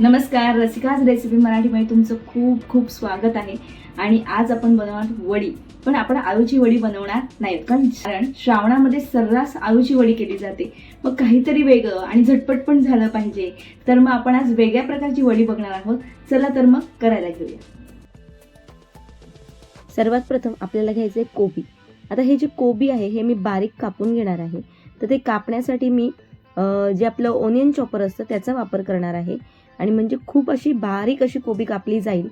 नमस्कार रसिकाज रेसिपी मराठीमध्ये तुमचं खूप खूप स्वागत आहे. आणि आज आपण बनवणार वडी. पण आपण आळूची वडी बनवणार नाहीत. कारण कारण श्रावणामध्ये सर्रास आळूची वडी केली जाते. मग काहीतरी वेगळं आणि झटपट पण झालं पाहिजे. तर मग आपण आज वेगळ्या प्रकारची वडी बघणार आहोत. चला तर मग करायला घेऊया. सर्वात प्रथम आपल्याला घ्यायचं आहे कोबी. आता हे जे कोबी आहे हे मी बारीक कापून घेणार आहे. तर ते कापण्यासाठी मी जे आपलं ओनियन चॉपर असतं त्याचा वापर करणार आहे. आणि म्हणजे खूप अशी बारीक अशी कोबी कापली जाईल.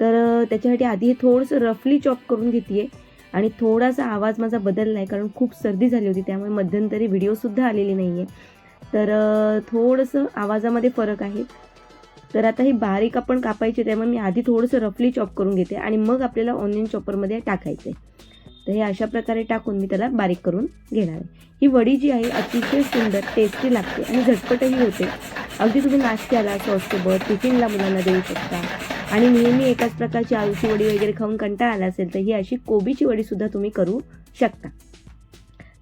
तर त्याच्यासाठी आधी हे थोडंसं रफली चॉप करून घेते आणि थोडासा आवाज माझा बदलला आहे कारण खूप सर्दी झाली होती त्यामुळे मध्यंतरी व्हिडिओसुद्धा आलेली नाही आहे तर थोडंसं आवाजामध्ये फरक आहे. तर आता ही बारीक आपण कापायची त्यामुळे मी आधी थोडंसं रफली चॉप करून घेते. आणि मग आपल्याला ऑनियन चॉपरमध्ये टाकायचं आहे तर हे अशा प्रकारे टाकून मी त्याला बारीक करून घेणार आहे. ही वडी जी आहे अतिशय सुंदर टेस्टी लागते आणि झटपटही होते. अगदी तुम्ही नाश्त्याला सॉससोबत टिफिनला मुलांना देऊ शकता. आणि नेहमी एकाच प्रकारची आळूची वडी वगैरे खाऊन कंटाळा आला असेल तर ही अशी कोबीची वडीसुद्धा तुम्ही करू शकता.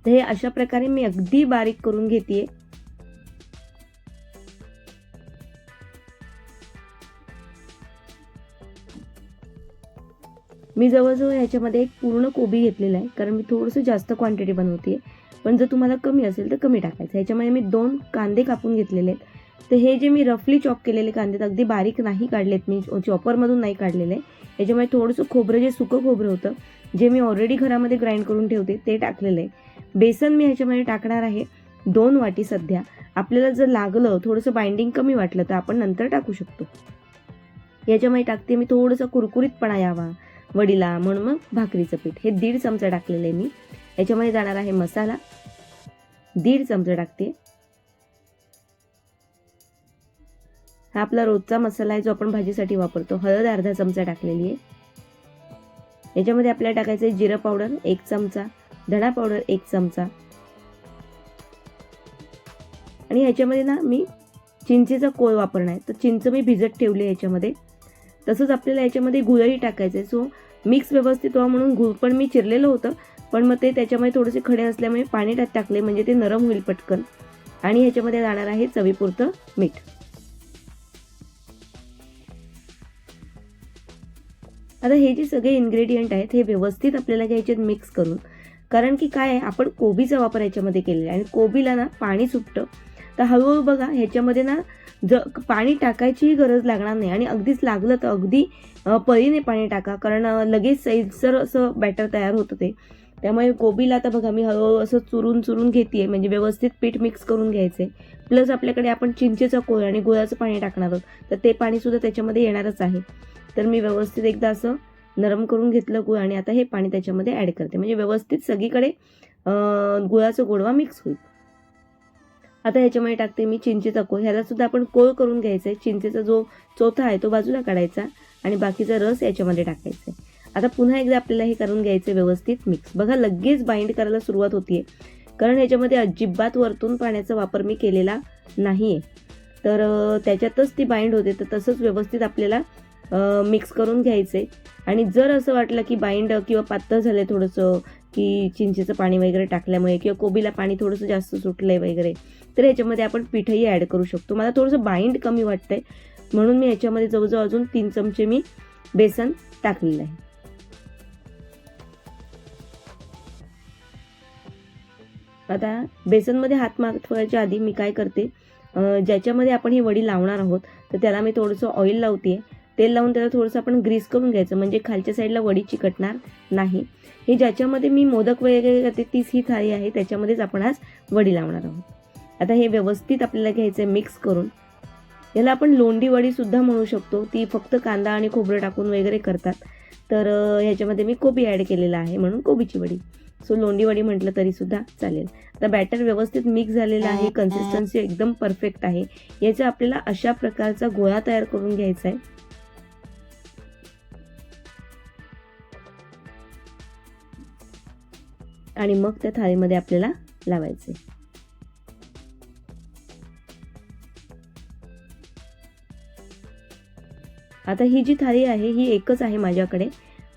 तर हे अशा प्रकारे मी अगदी बारीक करून घेते मी जवळजवळ ह्याच्यामध्ये एक पूर्ण कोबी घेतलेला आहे कारण मी थोडंसं जास्त क्वांटिटी बनवते आहे पण जर तुम्हाला कमी असेल तर कमी टाकायचं. ह्याच्यामध्ये मी दोन कांदे कापून घेतलेले आहेत. तर हे जे मी रफली चॉप केलेले कांदे अगदी बारीक नाही काढलेत मी चॉपरमधून नाही काढलेले आहे थोडंसं खोबरं जे सुकं खोबरं होतं जे मी ऑलरेडी घरामध्ये ग्राइंड करून ठेवते ते टाकलेलं आहे. बेसन मी ह्याच्यामध्ये टाकणार आहे दोन वाटी सध्या. आपल्याला जर लागलं थोडंसं बाइंडिंग कमी वाटलं तर आपण नंतर टाकू शकतो. याच्यामध्ये टाकते मी थोडंसं कुरकुरीतपणा यावा. वडीला म्हणून मग भाकरीचं पीठ. हे दीड चमचा टाकलेलं आहे मी. याच्यामध्ये जाणार आहे मसाला. दीड चमचा टाकते. हा आपला रोजचा मसाला आहे जो आपण भाजीसाठी वापरतो. हळद अर्धा चमचा टाकलेली आहे. याच्यामध्ये आपल्याला टाकायचं आहे जिरं पावडर एक चमचा धडा पावडर एक चमचा. आणि ह्याच्यामध्ये ना मी चिंचेचा कोळ वापरणार आहे. तर चिंच मी भिजत ठेवली आहे याच्यामध्ये. तसंच आपल्याला याच्यामध्ये गुळही टाकायचं आहे सो मिक्स व्यवस्थित व्हावं म्हणून गुळ पण मी चिरलेलं होतं. पण मग ते त्याच्यामध्ये थोडेसे खडे असल्यामुळे पाणी टाक टाकले म्हणजे ते नरम होईल पटकन. आणि ह्याच्यामध्ये जाणार आहे चवीपुरतं मीठ. आता हे जे सगळे इन्ग्रेडियंट आहेत हे व्यवस्थित आपल्याला घ्यायचे मिक्स करून. कारण की काय आहे आपण कोबीचा वापर याच्यामध्ये केलेला आहे. आणि कोबीला ना पाणी सुटतं. तर हळूहळू बघा ह्याच्यामध्ये ना ज पाणी टाकायचीही गरज लागणार नाही. आणि अगदीच लागलं तर अगदी परीने पाणी टाका. कारण लगेच सैलसर असं बॅटर तयार होतं ते. त्यामुळे कोबीला आता बघा मी हळूहळू असं चुरून चुरून घेते म्हणजे व्यवस्थित पीठ मिक्स करून घ्यायचे प्लस आपल्याकडे आपण चिंचेचा कोळ आणि गुळाचं पाणी टाकणार आहोत. तर ते पाणीसुद्धा त्याच्यामध्ये येणारच आहे. तर मी व्यवस्थित एकदा असं नरम करून घेतलं गुळ आणि आता हे पाणी त्याच्यामध्ये ॲड करते. म्हणजे व्यवस्थित सगळीकडे गुळाचा गोडवा मिक्स होईल. आता ह्याच्यामध्ये टाकते मी चिंचेचा कोळ ह्याला सुद्धा आपण कोळ करून घ्यायचा आहे चिंचेचा जो चोथा आहे तो बाजूला काढायचा आणि बाकीचा रस याच्यामध्ये टाकायचा आहे आता पुन्हा एकदा आपल्याला हे करून घ्यायचं व्यवस्थित मिक्स बघा लगेच बाइंड करायला सुरुवात होतीये. कारण ह्याच्यामध्ये अजिबात वरतून पाण्याचा वापर मी केलेला नाही आहे तर त्याच्यातच ती बाइंड होते. तर तसंच व्यवस्थित आपल्याला मिक्स करून घ्यायचे आणि जर असं वाटलं की बाइंड किंवा पातळ झालं थोडंसं की चिंचेचं पाणी वगैरे टाकल्यामुळे किंवा कोबीला पाणी थोडंसं जास्त सुटलंय वगैरे तर ह्याच्यामध्ये आपण पीठही ॲड करू शकतो. मला थोडंसं बाइंड कमी वाटतं आहे म्हणून मी ह्याच्यामध्ये जवळजवळ अजून तीन चमचे मी बेसन टाकलेलं आहे. आता बेसनमध्ये हात मागवायच्या आधी मी काय करते ज्याच्यामध्ये आपण ही वडी लावणार आहोत तर त्याला मी थोडंसं ऑइल लावते. तेल लावून त्याला थोडंसं आपण ग्रीस करून घ्यायचं म्हणजे खालच्या साईडला वडी चिकटणार नाही. हे ज्याच्यामध्ये मी मोदक वगैरे करते तीच ही थाळी आहे त्याच्यामध्येच आपण आज वडी लावणार आहोत. आता हे व्यवस्थित आपल्याला घ्यायचं आहे मिक्स करून. याला आपण लोंडी वडी सुद्धा म्हणू शकतो. ती फक्त कांदा आणि खोबरं टाकून वगैरे करतात. तर ह्याच्यामध्ये मी कोबी ॲड केलेला आहे म्हणून कोबीची वडी. सो लोंडी वडी म्हटलं तरी सुद्धा चालेल. आता बॅटर व्यवस्थित मिक्स झालेलं आहे. कन्सिस्टन्सी एकदम परफेक्ट आहे. याचा आपल्याला अशा प्रकारचा गोळा तयार करून घ्यायचा आहे आणि मग त्या थाळीमध्ये आपल्याला लावायचे आता ही जी थाळी आहे ही एकच आहे माझ्याकडे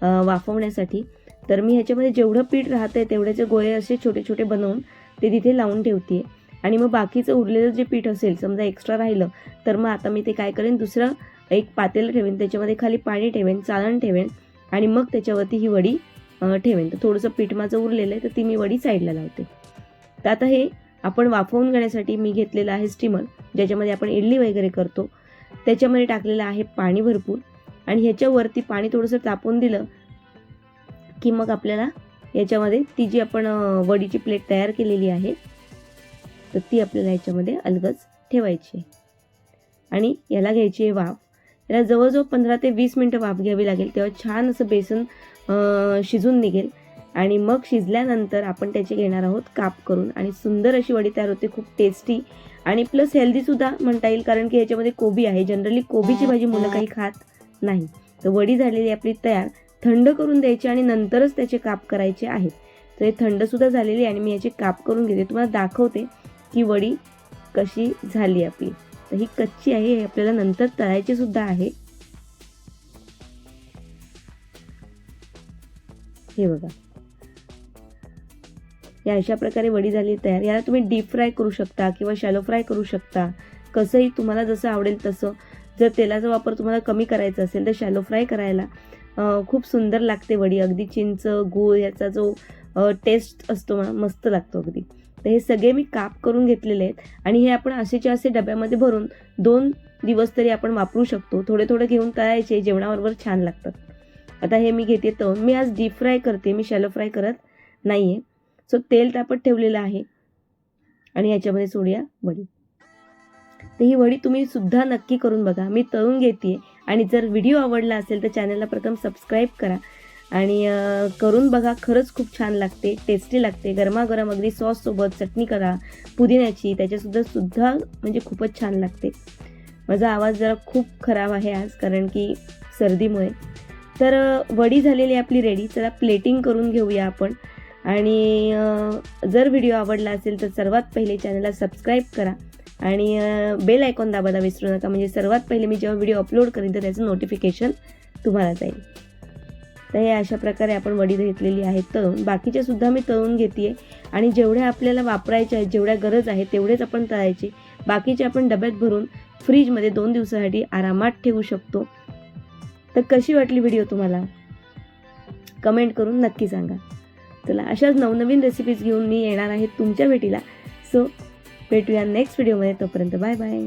वाफवण्यासाठी. तर मी ह्याच्यामध्ये जेवढं पीठ राहतंय तेवढ्याचे गोळे असे छोटे छोटे बनवून ते तिथे लावून ठेवते आणि मग बाकीचं उरलेलं जे पीठ असेल समजा एक्स्ट्रा राहिलं तर मग आता मी ते काय करेन दुसरं एक पातेलं ठेवेन त्याच्यामध्ये खाली पाणी ठेवेन चालण ठेवेन आणि मग त्याच्यावरती ही वडी ठेवेन. तर थोडंसं पीठ माझं उरलेलं आहे तर ती मी वडी साईडला लावते. तर आता हे आपण वाफवून घेण्यासाठी मी घेतलेलं आहे स्टीमर ज्याच्यामध्ये आपण इडली वगैरे करतो. त्याच्यामध्ये टाकलेलं आहे पाणी भरपूर. आणि ह्याच्यावरती पाणी थोडंसं तापवून दिलं की मग आपल्याला याच्यामध्ये ती जी आपण वडीची प्लेट तयार केलेली आहे तर ती आपल्याला याच्यामध्ये अलगच ठेवायची आणि याला घ्यायची आहे वाफ. याला जवळजवळ पंधरा ते वीस मिनटं वाफ घ्यावी लागेल तेव्हा छान असं बेसन शिजून निघेल. आणि मग शिजल्यानंतर आपण त्याचे घेणार आहोत काप करून. आणि सुंदर अशी वडी तयार होते खूप टेस्टी आणि प्लस हेल्दीसुद्धा म्हणता येईल कारण की याच्यामध्ये कोबी आहे. जनरली कोबीची भाजी मुलं काही खात नाही. तर वडी झालेली आपली तयार. थंड करून द्यायची आणि नंतरच त्याचे काप करायचे आहेत. तर हे थंडसुद्धा झालेली आणि मी याचे काप करून घेते. तुम्हाला दाखवते की वडी कशी झाली आपली. तर ही कच्ची आहे हे आपल्याला नंतर तळायची सुद्धा आहे. हे बघा. या अशा प्रकारे वडी झाली तयार. याला तुम्ही डीप फ्राय करू शकता किंवा शॅलो फ्राय करू शकता. कसंही तुम्हाला जसं आवडेल तसं. जर तेलाचा वापर तुम्हाला कमी करायचा असेल तर शॅलो फ्राय करायला खूप सुंदर लागते वडी. अगदी चिंच गूळ याचा जो टेस्ट असतो मला मस्त लागतो अगदी. तर हे सगळे मी काप करून घेतलेले आहेत. आणि हे आपण असेचे असे डब्यामध्ये भरून दोन दिवस तरी आपण वापरू शकतो. थोडे थोडे घेऊन तळायचे जेवणाबरोबर छान लागतात. आता हे मी घेते तळून. मी आज डीप फ्राय करते. मी शॅलो फ्राय करत नाही आहे सो तेल तापत ठेवलेलं आहे. आणि याच्यामध्ये सोडूया वडी. तर ही वडी तुम्ही सुद्धा नक्की करून बघा. मी तळून घेते आणि जर व्हिडिओ आवडला असेल तर चॅनलला प्रथम सबस्क्राईब करा. आणि करून बघा. खरंच खूप छान लागते. टेस्टी लागते. गरमागरम अगदी सॉससोबत चटणी करा. पुदिन्याची. त्याच्यासुद्धा सुद्धा म्हणजे खूपच छान लागते. माझा आवाज जरा खूप खराब आहे आज कारण की सर्दीमुळे. तर वडी झालेली आहे आपली रेडी चला प्लेटिंग करून घेऊया आपण. आणि जर व्हिडिओ आवडला असेल तर सर्वात पहिले चॅनलला सबस्क्राईब करा. आणि बेल आयकॉन दाबायला विसरू नका. म्हणजे सर्वात पहिले मी जेव्हा व्हिडिओ अपलोड करेन तर त्याचं नोटिफिकेशन तुम्हाला जाईल. तर हे अशा प्रकारे आपण वडी घेतलेली आहेत तळून. बाकीच्या सुद्धा मी तळून घेते आणि जेवढ्या आपल्याला वापरायच्या आहेत जेवढ्या गरज आहे तेवढेच आपण तळायचे. बाकीचे आपण डब्यात भरून फ्रीजमध्ये दोन दिवसासाठी आरामात ठेवू शकतो. तर कशी वाटली व्हिडिओ तुम्हाला? कमेंट करून नक्की सांगा. चला अशाच नवनवीन रेसिपीज घेऊन मी येणार आहे तुमच्या भेटीला. सो भेटूया नेक्स्ट व्हिडिओमध्ये तोपर्यंत बाय बाय